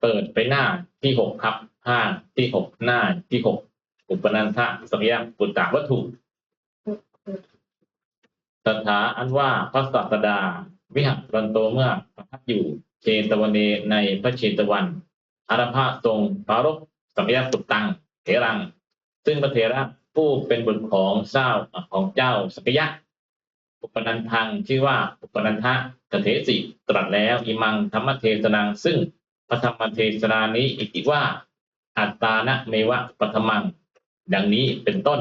เปิดไปหน้าที่หกครับห้าที่หกหน้าที่หกอุปนันทะสัมยาปุตตะวัตถุสถาอันว่าพระศาสดา วิหัรันโตเมื่อประทับอยู่เชตวันเนในพระเชตวันอารภาทรงปารภสัมยาปุตตังเถรัง ซึ่งพระเถระผู้เป็นบุตรของเจ้าของเจ้าสกยะอุปนันทังชื่อว่าอุปนันทะกเทสิตรัสแล้วอิมังธรรมเทศนังซึ่ง พระธรรมเทศนานี้อิติว่า อัตตานะเมวะปัทมัง ดังนี้เป็นต้น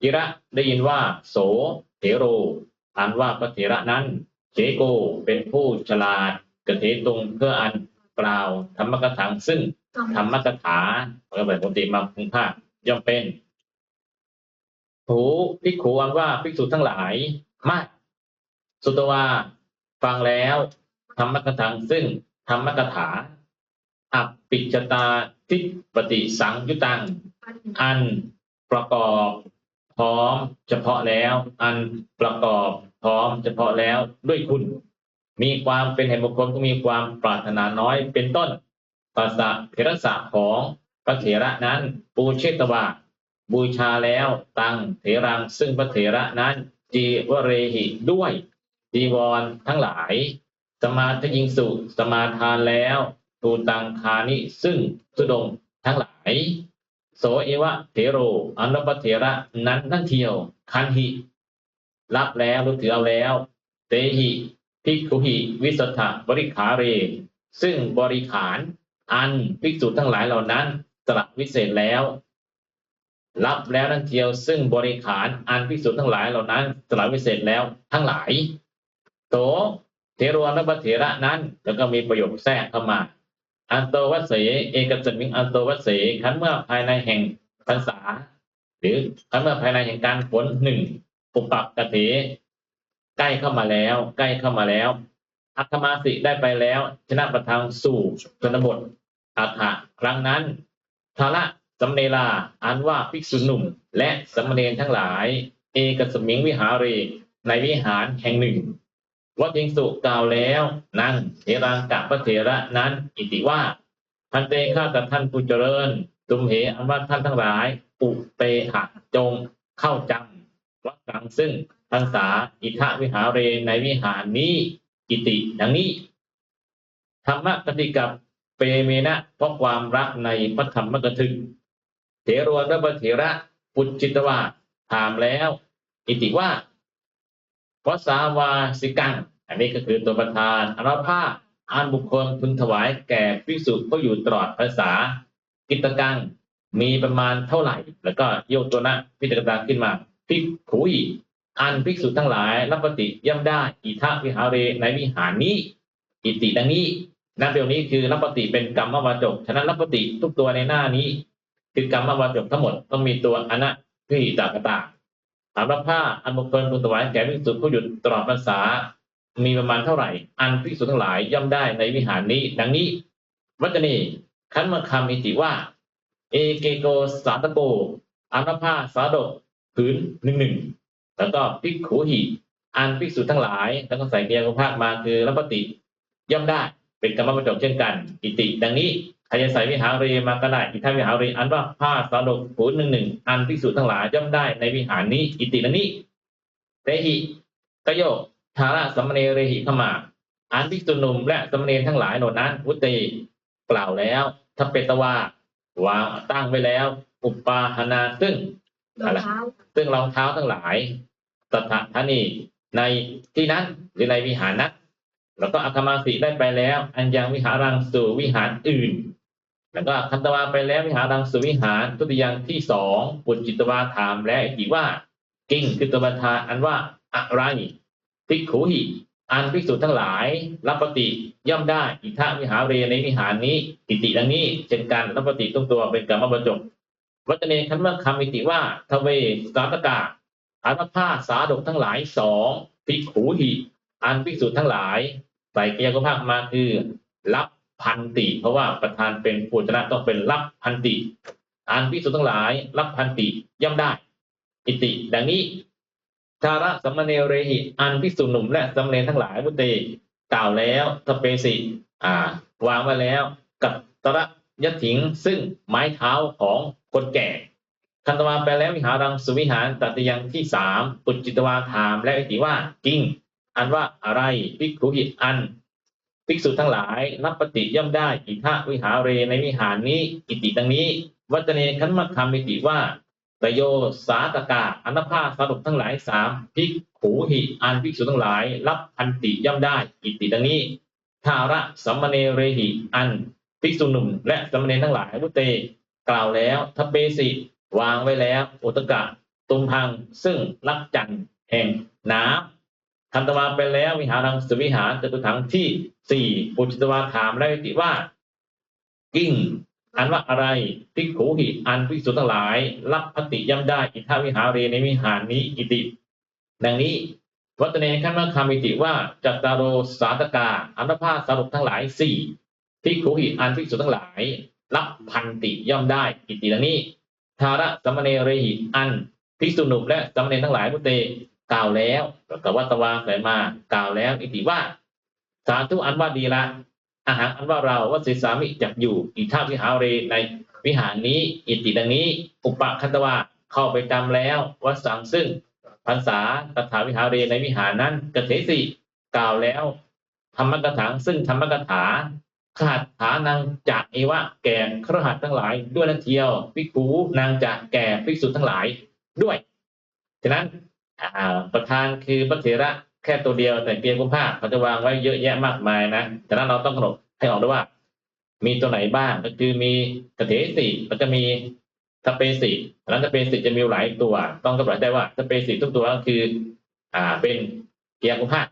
จิระได้ยินว่า โสเถโรอ่านว่าพระเถระนั้นเจโกเป็นผู้ฉลาดกเทตรงเพื่ออันกล่าวธรรมกถังซึ่งธรรมกถาเมื่อแบบปกติมาพึงภาคย่อมเป็นหูภิกขุอันว่าภิกษุทั้งหลายมากสุตวาฟังแล้วธรรมกถังซึ่ง ธรรมกถาอัปปิจจตาทิปฏิสังยุตัง อันประกอบพร้อมเฉพาะแล้ว อันประกอบพร้อมเฉพาะแล้วด้วยคุณ มีความเป็นเหตุบุคคลก็มีความปรารถนาน้อยเป็นต้นภาษาเทระสะของพระเถระนั้นปูเชตวาบูชาแล้วตังเถรังซึ่งพระเถระนั้นจีวเรหิด้วยจีวรทั้งหลาย สมาทยิงสุสมาทานแล้วตูตังคานิซึ่งสุดงทั้งหลายโสเอวะเถโรอนุปเถระนั้นนั่นเทียวคันหิรับแล้วรู้ถือเอาแล้ว เตหิภิกขุหิวิสัทธบริขาเร ซึ่งบริขารอันภิกษุทั้งหลายเหล่านั้นสลับวิเศษแล้ว รับแล้วนั่นเทียว ซึ่งบริขารอันภิกษุทั้งหลายเหล่านั้นสลับวิเศษแล้วทั้งหลายโต เทรอนุปเถระนั้น แล้วก็มีประโยคแทรกเข้ามา อันโตวัสเสเอกสมิงอันโตวัสเสขันเมื่อภายในแห่งพรรษา หรือขันเมื่อภายในแห่งการฝนหนึ่งปุปปักกะเถใกล้เข้ามาแล้ว ใกล้เข้ามาแล้วอัคมาสิได้ไปแล้ว ชนะประทางสู่ชนบทอัฏฐะครั้งนั้นทาระสำเนลาอันว่าภิกษุหนุ่ม และสามเณรทั้งหลาย เอกสมิงวิหาเรในวิหารแห่งหนึ่ง วัดยิงสุกล่าวแล้ว นั่งเทรังกับพระเถระนั้นอิติว่าพันเตข้าแต่ท่านผู้เจริญตุมเหอันว่าท่านทั้งหลาย ปุเตหะจงเข้าจำวัดสังซึ่งพรรษาอิทะวิหาเรในวิหารนี้อิติดังนี้ธรรมะกติกับเปเมนะเพราะความรักในพระธรรมกถึงเถรวนระเถระปุจจิตวาถามแล้ว อิติว่าพระสาวาสิกัง อันนี้ก็คือตัวประธานอนุภาพอานบุคคลพึงถวายแก่ภิกษุก็อยู่ตลอดภาษากิตกังมีประมาณเท่าไหร่ แล้วก็โยกตัวนะพิจารณาขึ้นมาภิกขุยอันภิกษุทั้งหลายรับปฏิย่อมได้อิทะวิหาเรในวิหารนี้ อิติดังนี้นับเดียวนี้คือรับปฏิเป็นกรรมวาจกฉะนั้นรับปฏิทุกตัวในหน้านี้ คือกรรมวาจกทั้งหมดต้องมีตัวอนะพิหิตากตาถามรับผ้าอันบุคคลพึงถวายแก่ภิกษุผู้หยุดตลอดภาษา มีประมาณเท่าไหร่ อันภิกษุทั้งหลายย่อมได้ในวิหารนี้ ดังนี้ วัจนีขันมาคำอิติว่า เอเกโกสาตโกอันผ้าสาดกผืนหนึ่งหนึ่งแล้วก็ภิกขุหิอันภิกษุทั้งหลาย แล้วก็ใส่เกียร์ภาคมาคือรับปฏิย่อมได้เป็นกรรมประจบเช่นกัน อิติ ดังนี้ใครจะใส่วิหารเรมาก็ได้อิทาวิหารเรอันว่าผ้าสาดกผืนหนึ่งหนึ่งอันภิกษุทั้งหลายย่อมได้ในวิหารนี้ อิติดังนี้เตหิกโย กทาระสัมมเนเรหิเข้ามาอันภิกษุหนุ่มและสัมมเนทั้งหลายเหล่านั้นวุติกล่าวแล้วทัพเปตวาวางตั้งไว้แล้ว อุปาหนาซึ่งรองเท้าซึ่งรองเท้าทั้งหลายสถานีในที่นั้นหรือในวิหารนั้นแล้วก็อัคมาสิได้ไปแล้ว อันยังวิหารังสู่วิหารอื่น แล้วก็คันตวาไปแล้ววิหารังสู่วิหารทุติยังที่สองปุจจิตวาถามแล้วอีกว่า กิ้งคือตัวบัญชาอันว่าอะไร ภิกขุหิอันภิกษุทั้งหลายรับปฏิย่อมได้อิทะวิหารเรในวิหารนี้อิติดังนี้เช่นกันรับปฏิทุกตัวเป็นกรรมบรรจบวัจเนคันเมื่อคำอิติว่าทเวสาตกาอันผ้าสาดกทั้งหลายสองภิกขุหิอันภิกษุทั้งหลายใส่กียรติภาคมาคือรับพันติ เพราะว่าประธานเป็นปูชนะต้องเป็นรับพันติอันภิกษุทั้งหลาย รับพันติย่อมได้ อิติ ดังนี้ ชาระสัมมเนเรหิ อันภิกษุหนุ่มและสัมเนรทั้งหลายมุตเตกล่าวแล้วทเปสิอ่าวางไว้แล้ว กับตระยะถิง ซึ่งไม้เท้าของคนแก่คันตวาแปลแล้ววิหารังสุวิหารตัดยังที่สามปุจจิตวาถามและอิติว่าจริง อันว่าอะไรภิกขุหิอันภิกษุทั้งหลายนับปฏิย่อมได้อิทะวิหารเรในวิหารนี้อิติดังนี้ วัจเนขันมัคคามิติว่า ตโยสาตกาอันภาสรุปทั้งหลายสามภิกขูหิอันภิกษุทั้งหลาย รับพันติย่อมได้อิติดังนี้ทาระสัมมเนเรหิอันภิกษุหนุ่ม และสัมมเนทั้งหลายวุเตกล่าวแล้วทเปสิวางไว้แล้วอุตกะตุมพังซึ่งรักจันแห่งน้ำคันตวาไปแล้ววิหารังสวิหารจตุถังที่สี่ปุจจิตวาถามและวิติว่า กิ้ง อันว่าอะไรภิกขุหิอันภิกษุทั้งหลาย รับปฏิย่ำได้อิทธาวิหาเรในวิหารนี้อิติ ดังนี้ วัตเนขันมคามิติว่าจัตตารโสาตกาอันภาสรุปทั้งหลายสี่ภิกขุหิอันภิกษุทั้งหลาย รับพันติย่อมได้อิติดังนี้ ทาระสมเนเรหิอันภิกษุหนุ่มและสมเนทั้งหลายมุเตกล่าวแล้วกับวัตวาใส่มากล่าวแล้ว อิติว่า สาธุอันว่าดีละ อาหารอันว่าเราว่าศิสามิจักอยู่อิท่าวิหาเรในวิหารนี้อิติดังนี้ อุปคันตวาเข้าไปจำแล้ววัดสังซึ่งพรรษาตถาวิหาเรในวิหารนั้นกเทสิกล่าวแล้วธรรมกถาซึ่งธรรมกถาขาดฐานังจากเอวะแก่ครหัสทั้งหลาย ด้วยนันเทียวภิกขุนางจากแก่ภิกษุทั้งหลายด้วย ฉะนั้นประธานคือพระเถระ แค่ตัวเดียวแต่เพียงกุมภาเขาจะวางไว้เยอะแยะมากมายนะฉะนั้นเราต้องกำหนดให้ออกด้วยว่า มีตัวไหนบ้างก็คือมีกเถสิมันจะมีสเปสิแล้วสเปสิจะมีหลายตัว ต้องกำหนดได้ว่าสเปสิทุกตัวก็คือ อ่าเป็นเกียร์กุมภา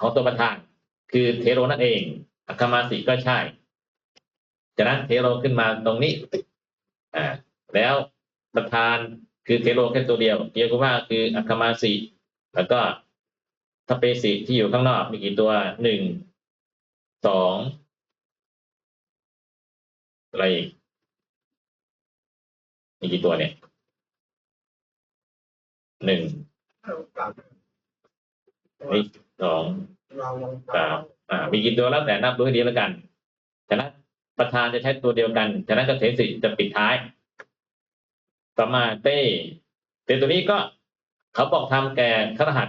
ของตัวประธาน คือเทโรนั่นเองอัคมาสิก็ใช่จากนั้นเทโรขึ้นมาตรงนี้อ่าแล้วประธานคือเทโรแค่ตัวเดียวเกียร์กุมาคืออัคคมาสิแล้วก็ ทเปสิที่อยู่ข้างนอกมีกี่ตัวหนึ่งสองอะไรอีกมีกี่ตัวเนี่ยหนึ่งนี่สองสามอ่ามีกี่ตัวแล้วแต่นับดูให้ดีแล้วกันฉะนั้นประธานจะใช้ตัวเดียวกันฉะนั้นเกษตรสิจะปิดท้ายต่อมาเต้เต้ตัวนี้ก็เขาบอกทำแก่ขรหัส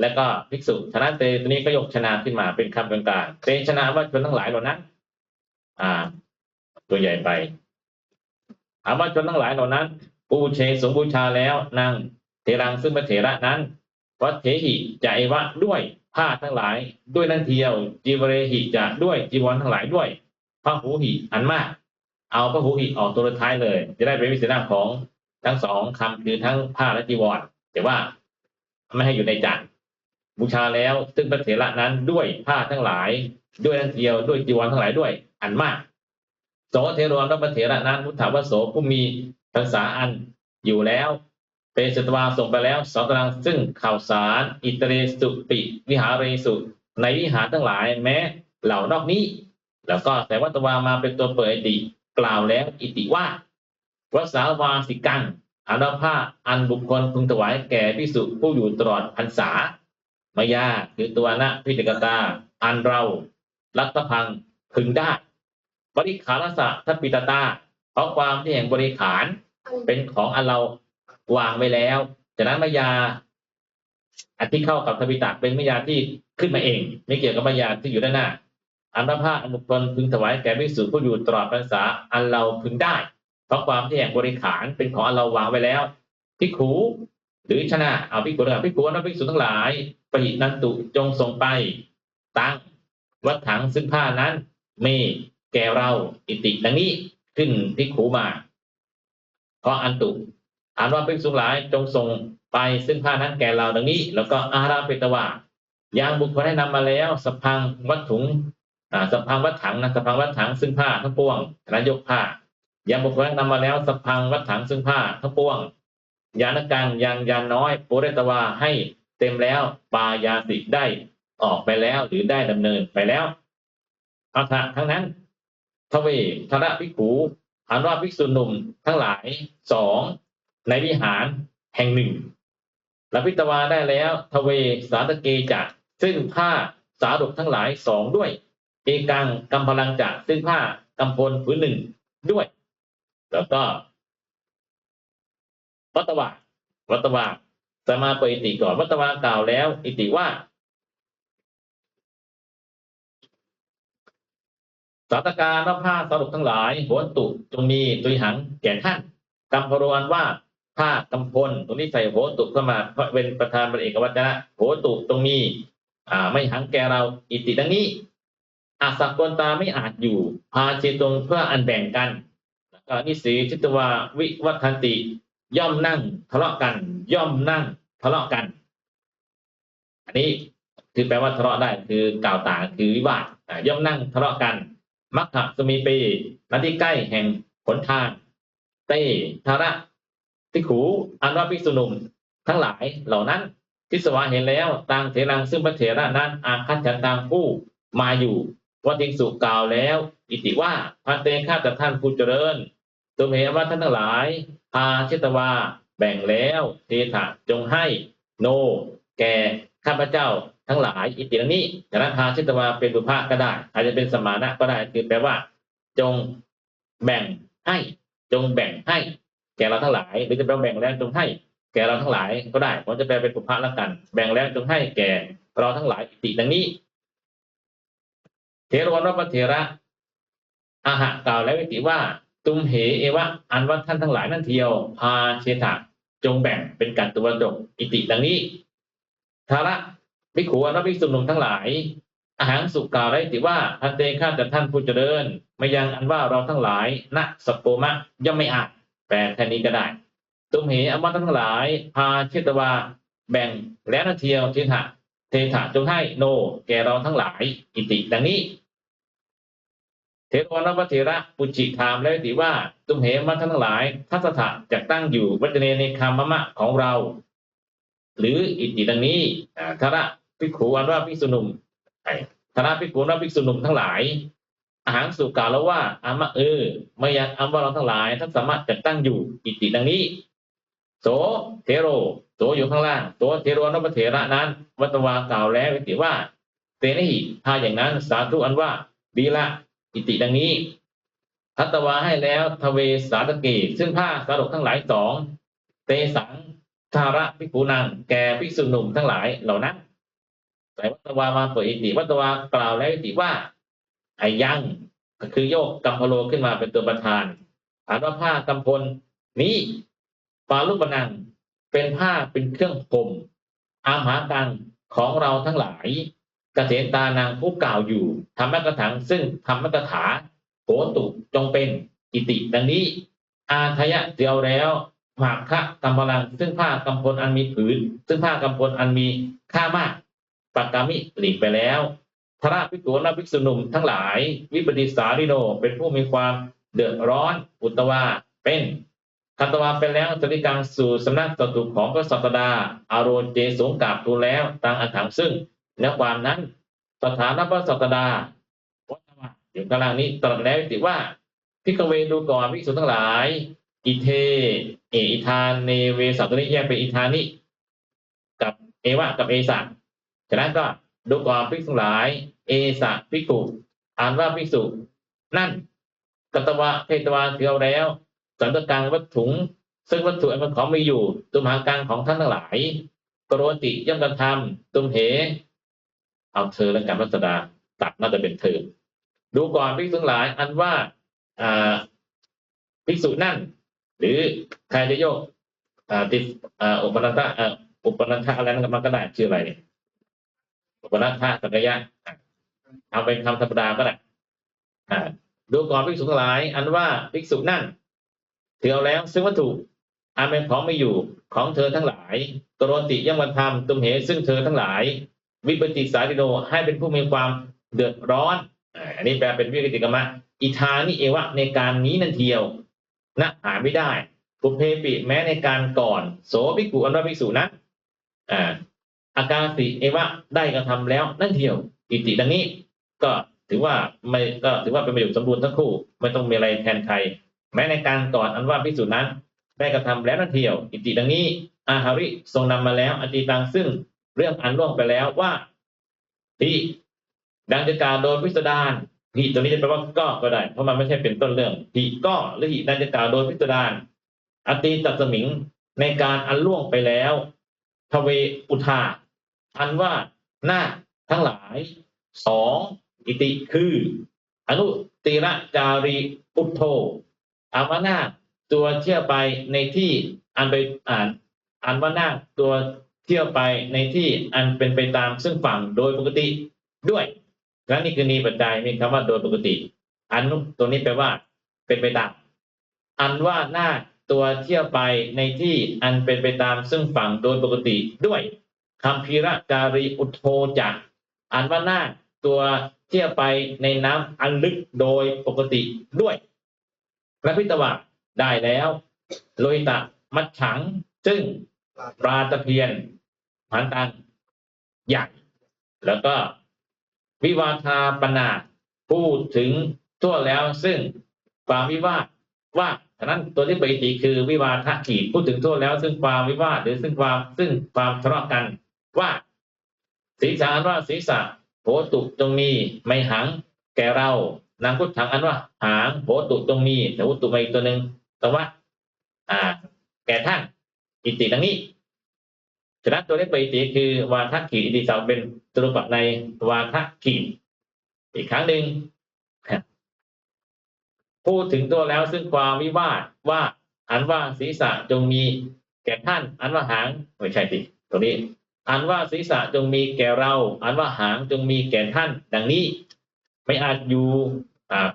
และก็ภิกษุฉะนั้นเตตนี้ก็ยกชนะขึ้นมาเป็นคำกลางๆเตชนะว่าชนทั้งหลายเหล่านั้น อ่า ตัวใหญ่ไปถามว่าชนทั้งหลายเหล่านั้นปูเชสมบูชาแล้วนางเทรังซึ่งเป็นเถระนั้นวัดเถหิจะเอวะด้วยผ้าทั้งหลาย ด้วยนั่นเทียวจีวเรหิจะด้วยจีวรทั้งหลายด้วยพระหูหิอันมาก เอาพระหูหิออกตัวท้ายเลย จะได้เป็นวิสัยของทั้งสองคำคือทั้งผ้าและจีวรแต่ว่าไม่ให้อยู่ในจาน บูชาแล้วซึ่งพระเถระนั้นด้วยผ้าทั้งหลาย ด้วยนั่นเทียวด้วยจีวรทั้งหลายด้วย อันมากโสเทโรนพระเถระนั้นมุถาวโสผู้มีภาษาอันอยู่แล้วเป็นสตวาส่งไปแล้วสองตารางซึ่งข่าวสาร อิตเรสุปิ วิหาเรสุ ในวิหารทั้งหลายแม้เหล่านอกนี้ แล้วก็แต่วัตวามาเป็นตัวเปิดอติกล่าวแล้วอิติว่าวัสาวาสิกังอานาภาอันบุคคลพึงถวายแก่พิสุผู้อยู่ตลอดพรรษา มายาคือตัวนะพิจกตา อันเรารัตพังพึงได้ บริขารสะทัปิตตาเพราะความที่แห่งบริขารเป็นของอันเราวางไว้แล้วจากนั้นมายาอันที่เข้ากับทวิตะเป็นมายาที่ขึ้นมาเอง ไม่เกี่ยวกับมายาที่อยู่ด้านหน้าอันพระภาคอนุพลพึงถวายแก่ภิกษุผู้อยู่ตลอดพรรษาอันเราพึงได้ เพราะความที่แห่งบริขารเป็นของอันเราวางไว้แล้วพิขูหรือชนะเอาพิกขุนะพิขุนะภิกษุทั้งหลาย ปหินันตุจงส่งไป ตั้งวัดถังซึ่งผ้านั้น เมแก่เราอิติดังนี้ขึ้นพิกขูมา เพราะอันตุอ่านว่าภิกษุหลายจงส่งไปซึ่งผ้านั้นแก่เราดังนี้ แล้วก็อาราเปตวายางบุคคลให้นำมาแล้วสพังวัตถุงสพังวัดถังนะสพังวัดถังซึ่งผ้าทั้งปวงนายกผ้ายางบุคคลให้นำมาแล้วสพังวัดถังซึ่งผ้าทั้งปวงยานกังยางยานน้อยปุเรตวาให้ เต็มแล้วปายาสิได้ออกไปแล้วหรือได้ดำเนินไปแล้วอาถะทั้งนั้นทเวทระภิกขุอันว่าภิกษุหนุ่มทั้งหลายสองในวิหารแห่งหนึ่งละพิตวาได้แล้วทเวสาตเกจะซึ่งผ้าสาดกทั้งหลายสองด้วย เอกังกำพลังจากซึ่งผ้ากำพลผืนหนึ่งด้วย แล้วก็วัตวะวัตวะ สมาเปิดอิติก่อนวัตวะกล่าวแล้ว อิติว่าสาตการและผ้าสรุปทั้งหลายโหนตุจงมีตุยหังแก่ท่านกำพรวนว่าผ้ากำพลตรงนี้ใส่โหนตุเข้ามาเพราะเป็นประธานเป็นเอกวัจนะโหนตุตรงมีอ่า ไม่หังแก่เราอิติดังนี้อาสักกนตาไม่อาจอยู่ พาเจตงเพื่ออันแบ่งกันนิสีทิตวาวิวัฒนติ ย่อมนั่งทะเลาะกัน ย่อมนั่ง ทะเลาะกัน อันนี้คือแปลว่าทะเลาะได้คือกล่าวต่างคือวิวาทย่อมนั่งทะเลาะกัน มัคคะสมีปีณที่ใกล้แห่งผลทางเตทาระทิขูอันว่าภิกษุหนุ่มทั้งหลายเหล่านั้นทิสวาเห็นแล้วต่างเถรังซึ่งพระเถระนั้นอาคัจฉันตางผู้มาอยู่ว่าทิงสุกล่าวแล้ว อิติว่าพันเตข้าแต่ท่านผู้เจริญตุมเหว่าท่านทั้งหลายพาเชตวา แบ่งแล้วเทถะจงให้โน แก่ข้าพเจ้าทั้งหลายอิติดังนี้แต่ละพาเชตวาเป็นบุพะก็ได้ อาจจะเป็นสมานะก็ได้คือแปลว่า จงแบ่งให้ จงแบ่งให้ แก่เราทั้งหลาย หรือจะแปลแบ่งแล้วจงให้ แก่เราทั้งหลายก็ได้ผมจะแปลเป็นบุพะแล้วกัน แบ่งแล้วจงให้แก่เราทั้งหลายอิติดังนี้ เทรวันวัปเถระอาหะกล่าวแล้ววิติว่า ตุมเหเอวะอันว่าท่านทั้งหลายนั่นเทียว พาเชถะ จงแบ่งเป็นกัตตุวดกอิติดังนี้ทาระภิกขุอนุภิกษุนุ่มทั้งหลาย อาหารสุกกล่าวได้ติว่าพันเตข้าแต่ท่านผู้เจริญไม่ยังอันว่าเราทั้งหลายณสปโปมะย่อมไม่อาจแปลแค่นี้ก็ได้ ตุมเหอันว่าท่านทั้งหลาย พาเชตวา แบ่งแล้วนาเทียวเทถะเทถะจงให้โน แก่เราทั้งหลายอิติดังนี้ เทรวันพระเถระปุจิถามแล้วติว่าตุมเหมันทั้งหลายทัศถะจะตั้งอยู่วัจเนในคามมะของเรา หรืออิติดังนี้อ่าทระภิกขุอันว่าภิกษุหนุ่มไอ้ทระภิกขุอันว่าภิกษุหนุ่มทั้งหลายอาหารสุกาแล้วว่าอามะเออไม่ยากอันว่าเราทั้งหลายท่านสามารถจะตั้งอยู่อิติดังนี้ โสเทโรโสอยู่ข้างล่างโสเทโรนพเถระนั้น วัตวากล่าวแล้ววิติว่า เตนิหิถ้าอย่างนั้นสาธุอันว่าดีละ อิติดังนี้ทัตวาให้แล้วทเวสาตเกซึ่งผ้าสารกทั้งหลายสองเตสังทาระภิกขุนังแก่ภิกษุหนุ่มทั้งหลายเหล่านั้นแต่วัตวามาเปิดอิติวัตวากล่าวแล้ววิติว่าไอ้ยังก็คือโยกกัมพโลขึ้นมาเป็นตัวประธานอานว่าผ้ากัมพลนี้ปาลุปนังเป็นผ้าเป็นเครื่องผมอามหากังของเราทั้งหลาย กเกษตานางผู้กล่าวอยู่ธรรมกถางซึ่งธรรมกถาโหตุจงเป็นอิติดังนี้ อาทยะเดียวแล้วหากคะกำพลัง ซึ่งผ้ากำพลอันมีผืน ซึ่งผ้ากำพลอันมีค่ามากปักกามิหลีกไปแล้ว พระภิกษุและภิกษุหนุ่มทั้งหลาย วิปติสาริโนเป็นผู้มีความเดือดร้อนอุตวาเป็นคัตวาเป็นแล้วสริกังสู่สำนักสตุของพระสัตดา อารโรเจสงกาบทูลแล้วตังอันถังซึ่ง เนื้อความนั้นสถานพระสัตดาวัฒนอยู่กลางนี้ตรัสแล้วติว่าพิกเวดูก่อนภิกษุทั้งหลาย อิเท เออิทานเนเวสัตว์ตัวนี้แยกเป็นอิทานิกับเอวะกับเอสะฉะนั้นก็ดูก่อนภิกษุทั้งหลาย เอสะภิกุอ่านว่าภิกษุนั่นกัตวะเทตวาเทียวแล้วสันตกังวัตถุง ซึ่งวัตถุอันเป็นของมีอยู่ ตุมหากังของท่านทั้งหลายกรติย่อมกระทำตุมเห เอาเธอและการรัศดาตัดน่าจะเป็นเธอ ดูก่อนภิกษุทั้งหลาย อันว่าภิกษุนั่น หรือใครจะโยกติดอุปนันทะอุปนันทะอะไรนั่นก็มันก็ได้ชื่ออะไรเนี่ยอุปนันทะสักยะเอาเป็นคำธรรมดาก็ได้ดูก่อนภิกษุทั้งหลาย อันว่าภิกษุนั่นถือเอาแล้วซึ่งวัตถุอันเป็นของไม่อยู่ของเธอทั้งหลายตรติย่อมกระทำตุมเหซึ่งเธอทั้งหลาย วิปติสาริโนให้เป็นผู้มีความเดือดร้อน อันนี้แปลเป็นวิกติกรรมะอิทานิเอวะในการนี้นั่นเทียวนะหาไม่ได้ปุเพปิแม้ในการก่อน โสภิกขุอันว่าภิกษุนั้นอ่าอาการสิเอวะได้กระทำแล้วนั่นเทียวอิติดังนี้ ก็ถือว่าไม่ก็ถือว่าเป็นประโยชน์สมบูรณ์ทั้งคู่ ไม่ต้องมีอะไรแทนใครแม้ในการก่อนอันว่าภิกษุนั้น ได้กระทำแล้วนั่นเทียว อิติดังนี้อาหาริทรงนำมาแล้วอติตังซึ่ง เรื่องอันล่วงไปแล้วว่าที่ดังจะกล่าวโดยพิสดารหิตัวนี้จะแปลว่าก็ก็ได้ เพราะมันไม่ใช่เป็นต้นเรื่องหิก็หรือหิดังจะกล่าวโดยพิสดารอตีตัสมิงในการอันล่วงไปแล้วทเวอุทาอันว่าหน้าทั้งหลายสองอิติคือ อนุติระจารีพุทโธอามานาตัวเที่ยวไปในที่อันไปอ่านอันว่านาตัว เที่ยวไปในที่อันเป็นไปตามซึ่งฝั่งโดยปกติด้วยและนี่คือนีปัจจัยมีคำว่าโดยปกติ อันตัวนี้แปลว่า เป็นไปตามอันว่าหน้าตัวเที่ยวไปในที่อันเป็นไปตามซึ่งฝั่งโดยปกติด้วยคำพีระการีอุทโธจักอันว่าหน้าตัวเที่ยวไปในน้ำอันลึกโดยปกติด้วยพระพิตวะได้แล้ว โลหิตะมัดฉัง ซึ่ง ปลาตะเพียนพันตันใหญ่แล้วก็วิวาทาปนาพูดถึงทั่วแล้วซึ่งความวิวาทว่าฉะนั้นตัวที่ปติคือวิวาทะขีดพูดถึงทั่วแล้ว ซึ่งความวิวาทหรือซึ่งความซึ่งความทะเลาะกันว่าศีรษะอันว่าศีรษะโผตุจงมีไม่หังแก่เรานางพุทธังอันว่าหางโผตุจงมีแต่วุตุมาอีกตัวหนึ่งแต่ว่า อ่า แก่ท่าน อิติดังนี้ฉะนั้นตัวเลขปฏิติคือ วาทะขีดอิติสาวเป็นตรุปะในวาทะขีดอีกครั้งหนึ่งพูดถึงตัวแล้วซึ่งความวิวาทว่าอันว่าศีรษะจงมีแก่ท่าน อันว่าหางไม่ใช่สิตัวนี้ อันว่าศีรษะจงมีแก่เรา อันว่าหางจงมีแก่ท่าน ดังนี้ ไม่อาจอยู่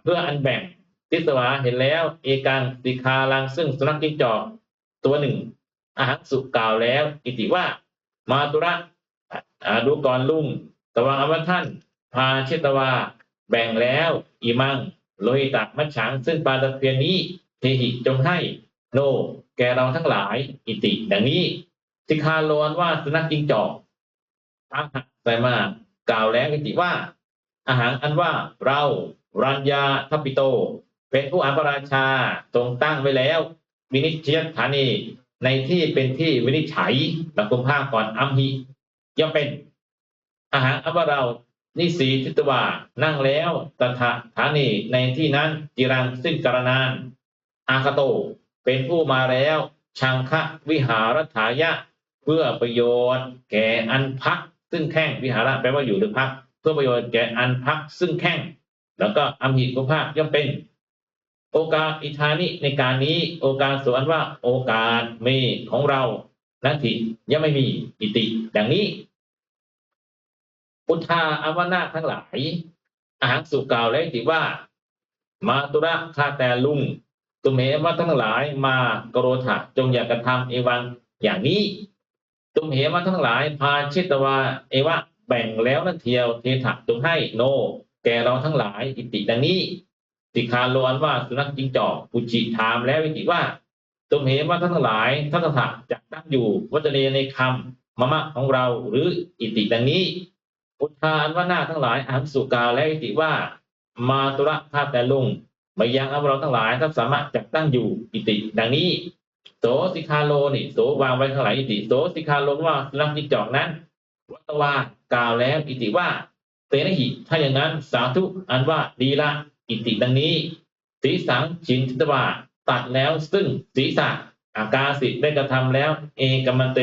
เพื่ออันแบ่งทิสวาเห็นแล้ว เอกังสิคาลังซึ่งสุนัขจิ้งจอกตัวหนึ่ง อาหารสุกล่าวแล้วอิติว่า มาตุระอาดูก่อนลุงตวังอวท่าน พาเชตวา แบ่งแล้ว อีมัง โลหิตะมัจฉางซึ่งปลาตะเพียนนี้เทหิจงให้โนแกเราทั้งหลายอิติ ดังนี้สิคาโลนว่าสุนัขจิงจอกอาหักใส่มากล่าวแล้วอิติว่า อาหารอันว่าเรารัญญาทัพปิโต เป็นผู้อาพรราชาทรงตั้งไว้แล้ววินิจฉัยฐานี ในที่เป็นที่วินิจฉัยหลักคุมภาคก่อนอัมหิย่อมเป็นอาหารอันว่าเรานิสีทิตวานั่งแล้วตถาฐานีในที่นั้นจิรังซึ่งกรนานอาคาโต เป็นผู้มาแล้วชังคะวิหารถายะ เพื่อประโยชน์ แก่อันพัก ซึ่งแข้งวิหาระแปลว่าอยู่หรือพัก เพื่อประโยชน์แก่อันพัก ซึ่งแข้งแล้วก็อัมหิกุภาคย่อมเป็น โอกาสอิทานิในการนี้ โอกาสสวนว่าโอกาสมีของเรานันทิยังไม่มีอิติ ดังนี้พุทธาอวนาคทั้งหลายอาหารสุกล่าวแล้วถือว่า มาตุระข้าแต่ลุงตุมเหมาทั้งหลายมากโรธะจงอย่ากระทำเอวังอย่างนี้ ตุมเหมาทั้งหลายพาเชตวาเอวะแบ่งแล้วนั่นเทียวเทถะจงให้โน แก่เราทั้งหลายอิติดังนี้ สิคาโลอันว่าสุนัขจิงจอกปุจิถามแล้วอิติว่าตุมเหมาท่านทั้งหลายทัตถะจะตั้งอยู่วัจเนในคำมะมะของเราหรืออิติดังนี้พุทธานว่าหน้าทั้งหลายอันสุกาและอิติว่า มาตุระข้าแต่ลุงมายังเอาเราทั้งหลายถ้านสามารถจักตั้งอยู่อิติดังนี้โสสิคาโลนี่โสวางไว้ทั้งหลายอิติโสสิคาโลว่าสุนัขจิงจอกนั้น วัตวากล่าวแล้วอิติว่าเตนะหิถ้าอย่างนั้นสาธุอันว่าดีละ อิติดังนี้สีสังชินทิตวาตัดแล้วซึ่งศีรษะอากาสิได้กระทำแล้ว เอกมันเต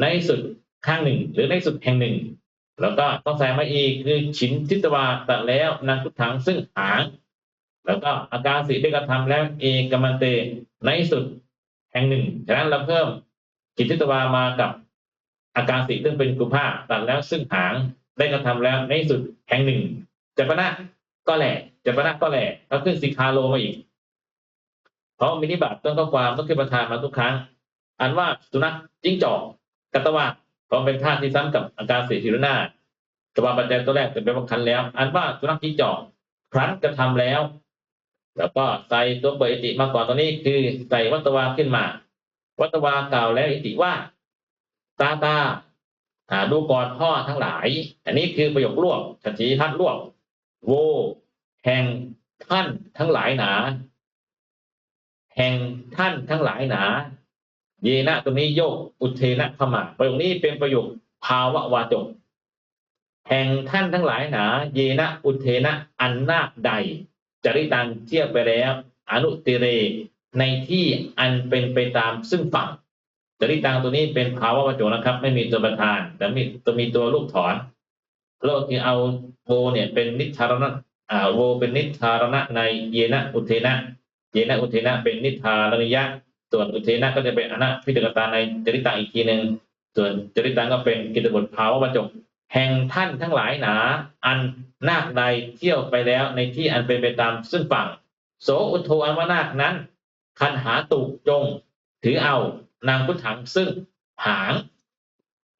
ในสุดข้างหนึ่ง หรือในสุดแห่งหนึ่ง แล้วก็ต้องใส่มาอีกคือชินทิตวาตัดแล้วนันทุถังซึ่งหางแล้วก็อาการสิได้กระทำแล้วเอกมันเตในสุดแห่งหนึ่งฉะนั้นเราเพิ่มจิตทิตวามากับอาการสิซึ่งเป็นกุภาตัดแล้วซึ่งหางได้กระทำแล้วในสุดแห่งหนึ่งจัปนะก็แหละ จัปนะก็แหละแล้วขึ้นสิคาโลมาอีก เพราะมินิบัตต้องข้อความต้องขึ้นประธานมาทุกครั้ง อันว่าสุนัขจิ้งจอกกัตวะเพราะเป็นธาตุที่ซ้ำกับอาการสีทิรนาตวาปัจจัยตัวแรกจะเป็นบังคันแล้ว อันว่าสุนัขจิ้งจอกครั้นกระทำแล้ว แล้วก็ใส่ตัวเปิดอิติมาก่อนตัวนี้คือใส่วัตวาขึ้นมา วัตวากล่าวแล้วอิติว่า ตาตาหาดูก่อนพ่อทั้งหลาย อันนี้คือประโยครวบชันชีทัดรวบโว แห่งท่านทั้งหลายหนา แห่งท่านทั้งหลายหนา เยนะตรงนี้โยกอุเทนะขมาประโยคนี้เป็นประโยคภาวะวาจกแห่งท่านทั้งหลายหนา เยนะอุเทนะอันนาคใด จริตังเทียบไปแล้ว อนุติเร ในที่อันเป็นไปตามซึ่งฝั่งจริตังตัวนี้เป็นภาวะประโจนะครับ ไม่มีตัวประธาน แต่มีตัวมีตัวลูกถอนแล้วก็คือเอาโวเนี่ยเป็นนิทารณ โวเป็นนิทารณะในเยนะอุเทนะ เยนะอุเทนะเป็นนิทารณิยะ ส่วนอุเทนะก็จะเป็นอนะพิจกตาในจริตังอีกทีหนึ่งส่วนจริตังก็เป็นกิตบทภาวะประจบแห่งท่านทั้งหลายหนา อันนาคใดเที่ยวไปแล้วในที่อันเป็นไปตามซึ่งฝั่ง โสอุทโทอันว่านาคนั้น คันหาตุจง ถือเอานางพุทธังซึ่งหาง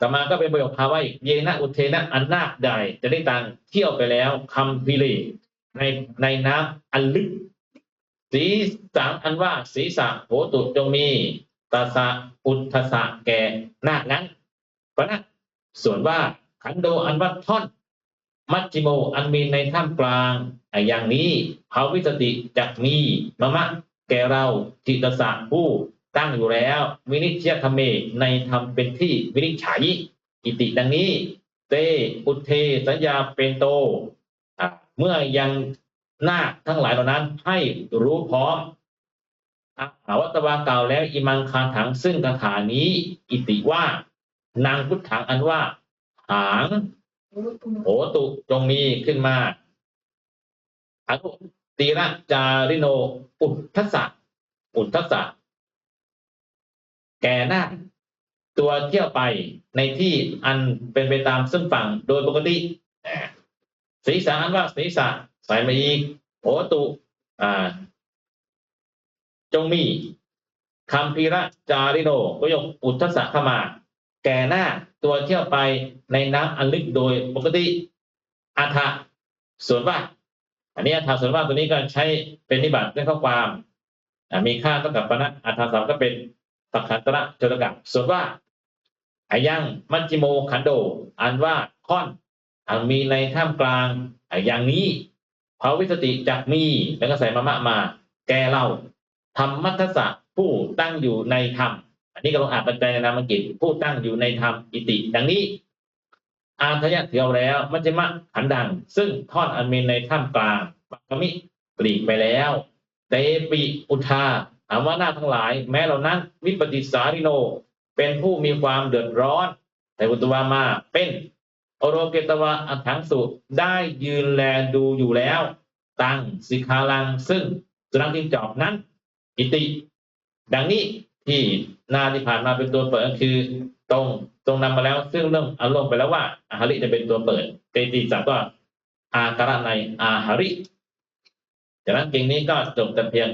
ต่อมาก็เป็นประโยคภาวะอีกเยนะอุเทนะอันนาคใดจะได้ตังเที่ยวไปแล้วคำพิเลในในน้ำอันลึก สีสังอันว่าศีรษะโหตุจงมีตาสะอุทสะแก่นาคนั้นเพระนั้นส่วนว่าขันโดอันว่าท่อน มัชจิโมอันมีในท่ามกลางอะอย่างนี้ภาวิสติจักมีมะมะแก่เราจิตสะผู้ ตั้งอยู่แล้ว วินิจยธรรมเในธรรมเป็นที่วินิจฉัย อิติดังนี้ เตอุเทสัญญาเป็นโต เมื่อยังนาคทั้งหลายเหล่านั้นให้รู้พร้อมอะอาวัตวากล่าวแล้วอิมังคาถังซึ่งคาถานี้ อิติว่า นางพุทธังอันว่า หางโหตุจงมีขึ้นมาอนุตีระจาริโน อุทธสะอุทธสะ แก่นาคตัวเที่ยวไปในที่อันเป็นไปตามซึ่งฝั่งโดยปกติศีรษะอันว่าศีรษะใส่มาอีกโหตุอ่าจงมีคำพีระจาริโนก็ยกอุทธสะเข้ามา แก่หน้าตัวเที่ยวไปในน้ำอันลึกโดยปกติอัฐะส่วนว่า อันนี้อัฐะส่วนว่าตัวนี้ก็ใช้เป็นนิบัติเรื่องข้อความมีค่าเท่ากับปณะอัฐะสามก็เป็น สักขันตระจรกับส่วนว่าอายังมัจจิโมขันโด อันว่าค่อนอันมีในท่ามกลางอย่างนี้ภาวิสติจักมีแล้วก็ใส่มะมะมา แก่เราธรรมมัทสะผู้ตั้งอยู่ในธรรมอันนี้ก็ลองอ่านปัจจัยในนามกฤษผู้ตั้งอยู่ในธรรมอิติ ดังนี้ อาทยะเถียวแล้วมัจจิมะขันดัง ซึ่งทอดอันมีในท่ามกลางปักมิปลีกไปแล้วเตปิอุทาถามว่าน้าทั้งหลาย แม้เหล่านั้นวิปติสาริโน เป็นผู้มีความเดือดร้อน แต่อุตวามาเป็นโอโรเกตวะอัถังสุได้ยืนแลดูอยู่แล้ว ตั้งสิกขาลังซึ่งสุนัขจิ้งจอกนั้น อิติ ดังนี้ที่หนาที่ผ่านมาเป็นตัวเปิดก็คือตรงตรงนำมาแล้ว ซึ่งเรื่องอารมณ์ไปแล้วว่า อาหาริจะเป็นตัวเปิดเตติสักก็อาการะในอาหาริจากนั้นเก่งนี้ก็จบแต่เพียง